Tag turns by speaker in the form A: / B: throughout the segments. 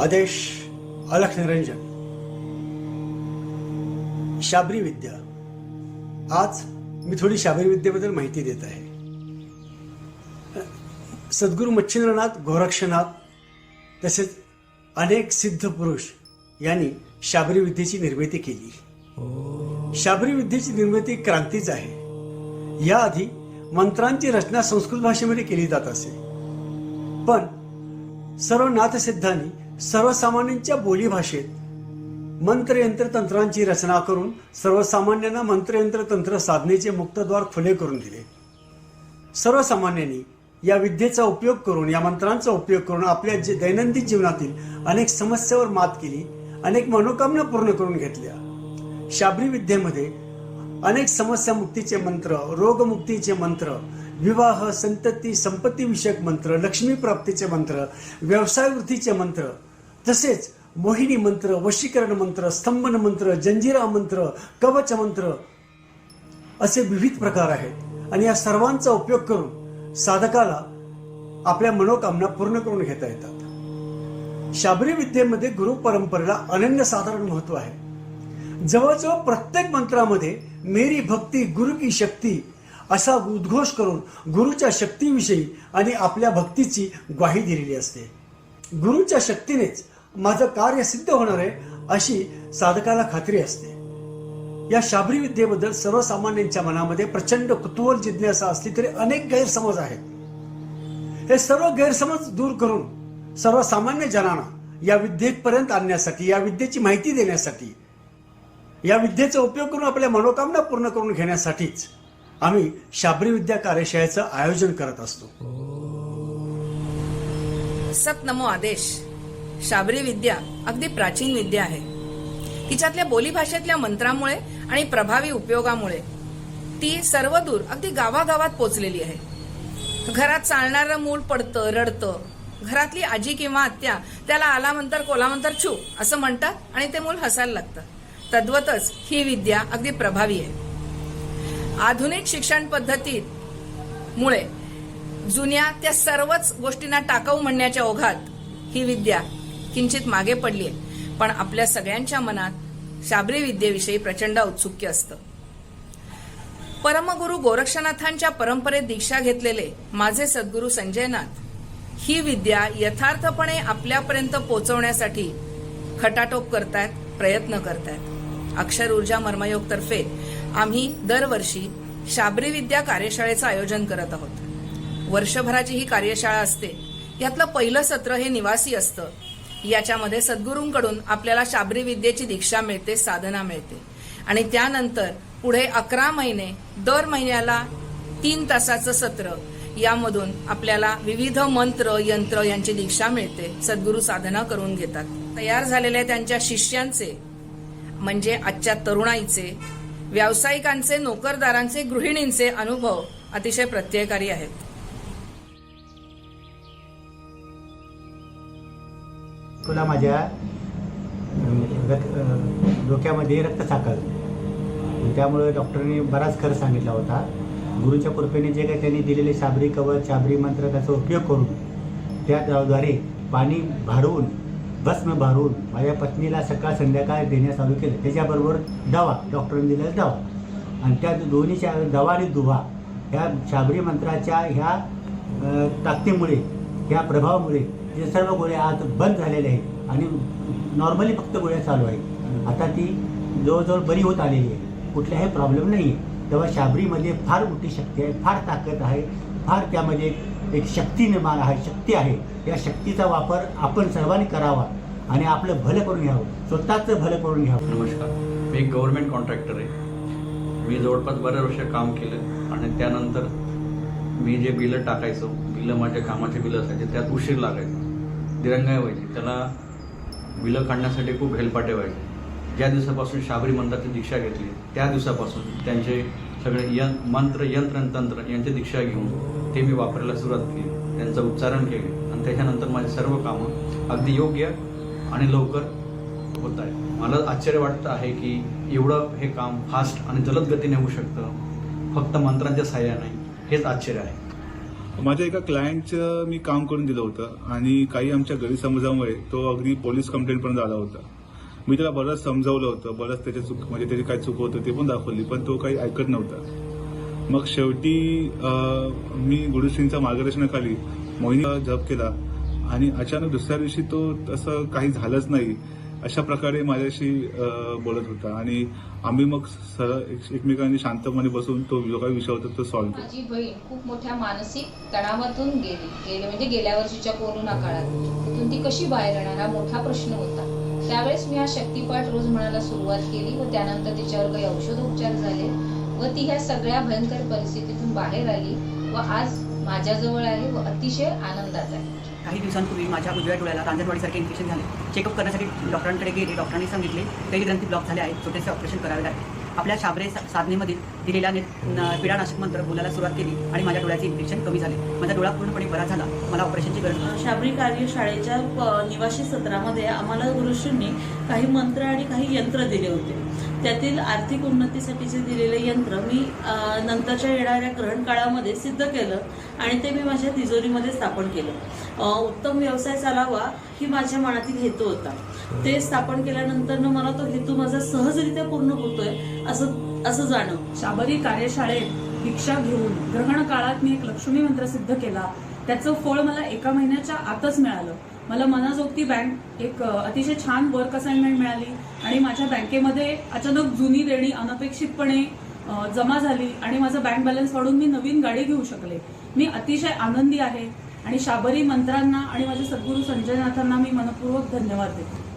A: आदेश अलख निरंजन। शाबरी विद्या। आज मी थोडी शाबरी विद्येबद्दल माहिती देत आहे। सद्गुरू मच्छिंद्रनाथ गोरक्षनाथ तसेच अनेक सिद्ध पुरुष यांनी शाबरी विद्येची निर्मिती केली। शाबरी विद्येची निर्मिती क्रांतीच आहे। याआधी मंत्रांची रचना संस्कृत भाषेमध्ये केली जात असे। पण सर्व नाथसिद्धांनी सर्वसामान्यांच्या बोलीभाषेत मंत्रयंत्र तंत्रांची रचना करून सर्वसामान्यांना मंत्रयंत्र तंत्र साधनेचे मुक्तद्वार खुले करून दिले. सर्वसामान्यांनी या विद्येचा उपयोग करून या मंत्रांचा उपयोग करून आपल्या जे दैनंदिन जीवनातील अनेक समस्यावर मात केली अनेक मनोकामना पूर्ण करून घेतल्या. शाबरी विद्येमध्ये अनेक समस्या मुक्तीचे मंत्र रोगमुक्तीचे मंत्र विवाह संतती संपत्तीविषयक मंत्र लक्ष्मी प्राप्तीचे मंत्र व्यवसाय वृत्तीचे मंत्र तसेच मोहिनी मंत्र वशीकरण मंत्र स्तंभन मंत्र जंजिरा मंत्र कवच मंत्र असे विविध प्रकार आहेत. आणि या सर्वांचा उपयोग करून साधकाला आपल्या मनोकामना पूर्ण करून घेता येतात. शाबरी विद्येमध्ये गुरु परंपरेला अनन्य साधारण महत्त्व आहे. जवळजवळ प्रत्येक मंत्रामध्ये मेरी भक्ती गुरु की शक्ती असा उद्घोष करून गुरुच्या शक्तीविषयी आणि आपल्या भक्तीची ग्वाही दिलेली असते. गुरुच्या शक्तीनेच माझं कार्य सिद्ध होणार आहे अशी साधकाला खात्री असते. या शाबरी विद्येबद्दल सर्वसामान्यांच्या मनामध्ये प्रचंड कुतूहल जिज्ञासा असली तरी अनेक गैरसमज आहेत. हे सर्व गैरसमज दूर करून सर्वसामान्य जनांना या विद्येपर्यंत आणण्यासाठी या विद्येची माहिती देण्यासाठी या विद्येचा उपयोग करून आपल्या मनोकामना पूर्ण करून घेण्यासाठीच आम्ही शाबरी विद्या कार्यशाळेचं आयोजन करत असतो.
B: सत नमो आदेश. शाबरी विद्या अगदी प्राचीन विद्या आहे. तिच्यातल्या बोलीभाषेतल्या मंत्रामुळे आणि प्रभावी उपयोगामुळे ती सर्वदूर अगदी गावागावात पोचलेली आहे. घरात चालणारं मूल पडतं रडतं. घरातली आजी किंवा आत्या त्याला आला कोलामंतर कोला छू असं म्हणतात आणि ते मूल हसायला लागतं. तद्वतच ही विद्या अगदी प्रभावी आहे. आधुनिक शिक्षण पद्धतीत मुळे जुन्या त्या सर्वच गोष्टींना टाकाऊ म्हणण्याच्या ओघात ही विद्या किंचित मागे पडली आहे. पण आपल्या सगळ्यांच्या मनात शाबरी विद्येविषयी प्रचंड औत्सुक्य असतं. परमगुरु गोरक्षनाथांच्या परंपरेत दीक्षा घेतलेले माझे सद्गुरू संजयनाथ ही विद्या यथार्थपणे आपल्यापर्यंत पोहोचवण्यासाठी खटाटोप करतायत प्रयत्न करतायत. अक्षर ऊर्जा मर्मयोग तर्फे आम्ही दरवर्षी शाबरी विद्या कार्यशाळेचं आयोजन करत आहोत. वर्षभराची ही कार्यशाळा असते. यातलं पहिलं सत्र हे निवासी असतं. याच्यामध्ये सद्गुरूंकडून आपल्याला शाबरी विद्येची दीक्षा मिळते साधना मिळते. आणि त्यानंतर पुढे अकरा महिने दर महिन्याला तीन तासाचं सत्र यामधून आपल्याला विविध मंत्र यंत्र यांची दीक्षा मिळते. सद्गुरू साधना करून घेतात. तयार झालेल्या त्यांच्या शिष्यांचे म्हणजे आजच्या तरुणाईचे व्यावसायिकांचे नोकरदारांचे गृहिणींचे अनुभव अतिशय प्रत्ययकारी आहेत.
C: तुला माझ्या अं, रक- अं, डोक्यामध्ये रक्तसाखर त्यामुळे डॉक्टरने बराच खर्च सांगितला होता. गुरुच्या कृपेने जे काही त्यांनी दिलेले शाबरी कवच शाबरी मंत्र त्याचा उपयोग करून त्याद्वारे पाणी भारून भस्म भारून माझ्या पत्नीला सकाळ संध्याकाळ देण्यास चालू केलं. त्याच्याबरोबर दवा डॉक्टरने दिलेला दवा. आणि त्या दोन्हीच्या दवा आणि दुवा ह्या शाबरी मंत्राच्या ह्या ताकदीमुळे ह्या प्रभावामुळे जे सर्व गोळ्या आज बंद झालेल्या आहेत आणि नॉर्मली फक्त गोळ्या चालू आहेत. आता ती जवळजवळ बरी होत आलेली आहे. कुठल्याही प्रॉब्लेम नाही आहे. तेव्हा शाबरीमध्ये फार मोठी शक्ती आहे फार ताकद आहे फार त्यामध्ये एक- शक्ती निर्माण आहे शक्ती आहे. या शक्तीचा वापर आपण सर्वांनी करावा आणि आपलं भलं करून घ्यावं. स्वतःचं भलं करून घ्यावं.
D: नमस्कार. मी एक गव्हर्नमेंट कॉन्ट्रॅक्टर आहे. मी जवळपास बऱ्याच वर्ष काम केलं आणि त्यानंतर मी जे बिलं टाकायचो बिलं माझ्या कामाचे बिलं असायचे त्यात उशीर लागायचा. दिरंगाई व्हायची. त्याला बिलं काढण्यासाठी खूप हेलपाटे व्हायचे. ज्या दिवसापासून शाबरी मंत्राची दीक्षा घेतली त्या दिवसापासून त्यांचे सगळे यं मंत्र यंत्र तंत्र यांची दीक्षा घेऊन ते मी वापरायला सुरुवात केली. त्यांचं उच्चारण केले. आणि त्याच्यानंतर माझी सर्व कामं अगदी योग्य आणि लवकर होत आहे मला आश्चर्य वाटतं आहे की एवढं हे काम फास्ट आणि जलद गतीने होऊ शकतं. फक्त मंत्रांच्या सहाय्याने हेच आश्चर्य आहे.
E: माझ्या एका क्लायंटचं मी काम करून दिलं होतं आणि काही आमच्या गैरसमजामुळे तो अगदी पोलीस कंप्लेंटपर्यंत आला होता. मी त्याला बरंच समजावलं होतं बरंच त्याच्या चूक म्हणजे त्याची काय चूक होतं ते पण दाखवली पण तो काही ऐकत नव्हता. मग शेवटी मी गुरुश्रींच्या मार्गदर्शनाखाली मोहिनी जप केला आणि अचानक दुसऱ्या दिवशी तो तसं काही झालंच नाही. अशा प्रकारे माझ्याशी बोलत होता. आणि आम्ही मग सरळ एक- एकमेकांनी शांतपणे बसून तो जो काही विषय होता तो सॉल्व्ह केला.
F: माझी बहीण खूप मोठ्या मानसिक तणावातून गेली. गेले म्हणजे गेल्या वर्षीच्या कोरोना काळात. तिथून ती कशी बाहेर येणार हा मोठा प्रश्न होता. त्यावेळेस मी हा शक्तिपाठ रोज म्हणायला सुरुवात केली व त्यानंतर तिच्यावर काही औषधोपचार झाले व ती ह्या सगळ्या भयंकर परिस्थितीतून बाहेर आली व आज माझ्याजवळ आहे व अतिशय आनंदात आहे.
G: काही दिवसांपूर्वी माझ्या उजव्या डोळ्याला रांजणवाडीसारखे इन्फेक्शन झाले. चेकअप करण्यासाठी डॉक्टरांकडे गेले डॉक्टरांनी सांगितले काही ग्रंथी ब्लॉक झाले आहेत छोटेसे ऑपरेशन करावे लागेल. आपल्या शाबरे साधनेमधील दिलेला ने- पिडानाशक मंत्र बोलायला सुरुवात केली आणि माझ्या डोळ्याचे इन्फेक्शन कमी झाले. माझा डोळा पूर्णपणे बरा झाला. मला ऑपरेशनची गरज
H: शाबरी कार्यशाळेच्या प- निवासी सत्रामध्ये आम्हाला गुरुश्रींनी काही मंत्र आणि काही यंत्र दिले होते. त्यातील आर्थिक उन्नतीसाठीचे दिलेले यंत्र मी नंतरच्या येणाऱ्या ग्रहण काळामध्ये सिद्ध केलं आणि ते मी माझ्या तिजोरीमध्ये स्थापन केलं. उत्तम व्यवसाय चालावा ही माझ्या मनातील हेतू होता. ते स्थापन केल्यानंतर मला तो हेतू माझा सहजरित्या पूर्ण होतोय असं असं जाणव
I: शाबरी कार्यशाळेत दीक्षा घेऊन ग्रहण काळात मी एक लक्ष्मी मंत्र सिद्ध केला. त्याचं फळ मला एका महिन्याच्या आतच मिळालं. मला मनाजोगती बँक एक अतिशय छान वर्क असाइनमेंट मिळाली आणि माझ्या बँकेमध्ये अचानक जुनी देणी अनपेक्षितपणे जमा झाली आणि माझं बँक बॅलन्स वाढून मी नवीन गाडी घेऊ शकले. मी अतिशय आनंदी आहे आणि शाबरी मंत्रांना आणि माझे सद्गुरू संजयनाथांना मी मनपूर्वक धन्यवाद देते.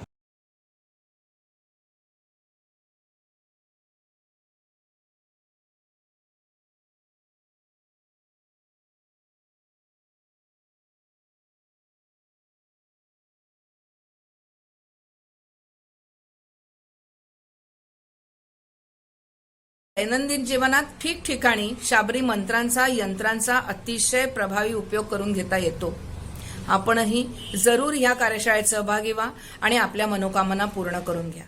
B: दैनंदिन जीवनात ठिकठिकाणी शाबरी मंत्रांचा यंत्रांचा अतिशय प्रभावी उपयोग करून घेता येतो. आपणही जरूर या कार्यशाळेत सहभागी व्हा आणि आपल्या मनोकामना पूर्ण करून घ्या.